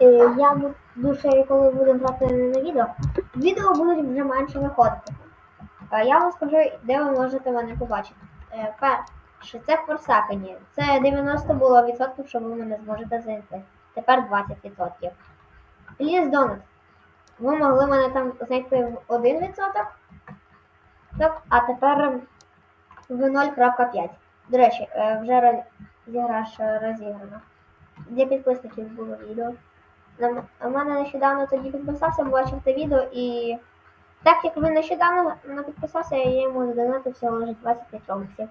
Е, Я буду ще коли будемо грати на відео. Відео будуть вже менше виходити. Е, Я вам скажу, де ви можете мене побачити. Е, Перше, це в Форсакані. Це 90 було відсотків, що ви мене зможете знайти. Тепер 20%. Ліс Донат. Ви могли мене там знайти в 1%. Так, а тепер в 0.5. До речі, вже роз- зіграш е, розіграно. Для підписників було відео. У мене нещодавно тоді підписався, бачив те відео і так як він нещодавно не підписався, я йому задонатив всього лише 25 робоксів.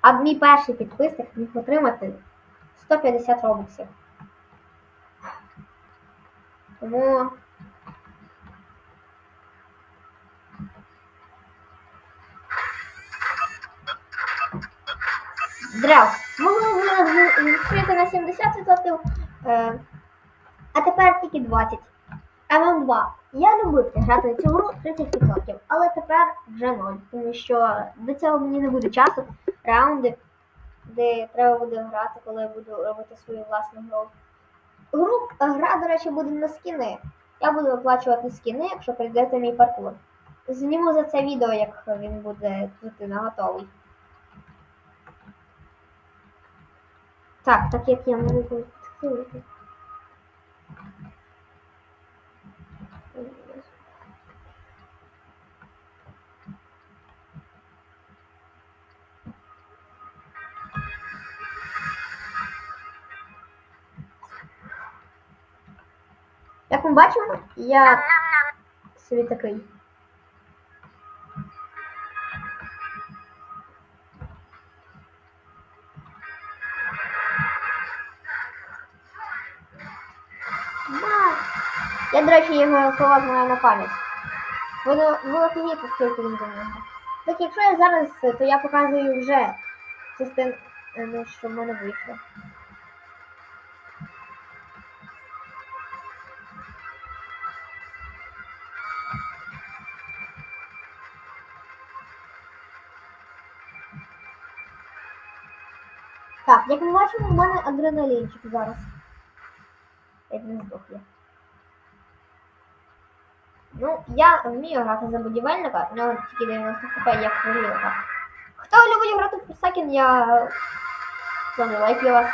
А мій перший підписник міг отримати 150 робоксів. Тому Древ. Могли б на 70%, е, а тепер тільки 20%. ММ2. Я любив грати цю гру 30%, але тепер вже 0, тому що до цього мені не буде часу. Раунди, де треба буде грати, коли я буду робити свою власну гру. Гру, гра, до речі, буде на скіни. Я буду оплачувати скіни, якщо прийдете мій паркур. Зніму за це відео, як він буде тут на Так, так як я можу. Як ми бачимо, я собі такий. Я, до речі, його слова знаю на пам'ять. Ви, ви офігієте, скільки він до нього. Так якщо я зараз, то я показую вже частину, ну, що в мене вийшло. Так, як ми бачимо, в мене адреналінчик зараз. Як не здохло. Ну, я вмію грати за будівельника, нього тільки 90 хп, як горілка. Хто любить грати в Forsaken, я Саме лайк для вас.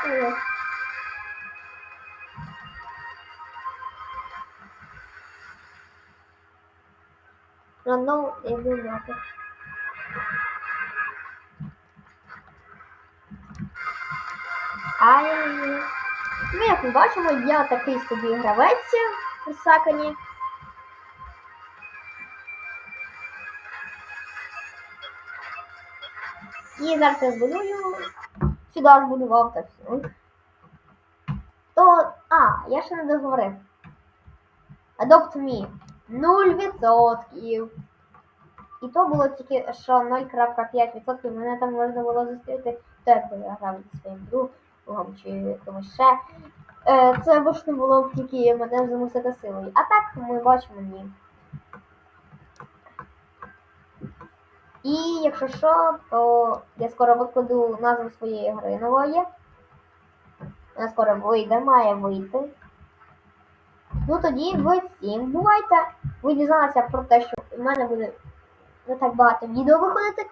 Рандом я буду. Ай. Ну, як ми бачимо, я такий собі гравець в Forsaken. І зараз я збудую. Сюди збудував та все. То. А, я ще не договорив. Adopt me. 0%. І то було тільки що 0.5%. Мене там можна було зустріти, так би я грав зі своїм другом чи комусь ще. Е, Це можна було б тільки мене замусити силою. А так ми бачимо ні. І якщо що, то я скоро викладу назву своєї гри нової. Вона скоро вийде, має вийти. Ну тоді ви всім бувайте. Ви дізналися про те, що в мене буде не так багато відео виходити.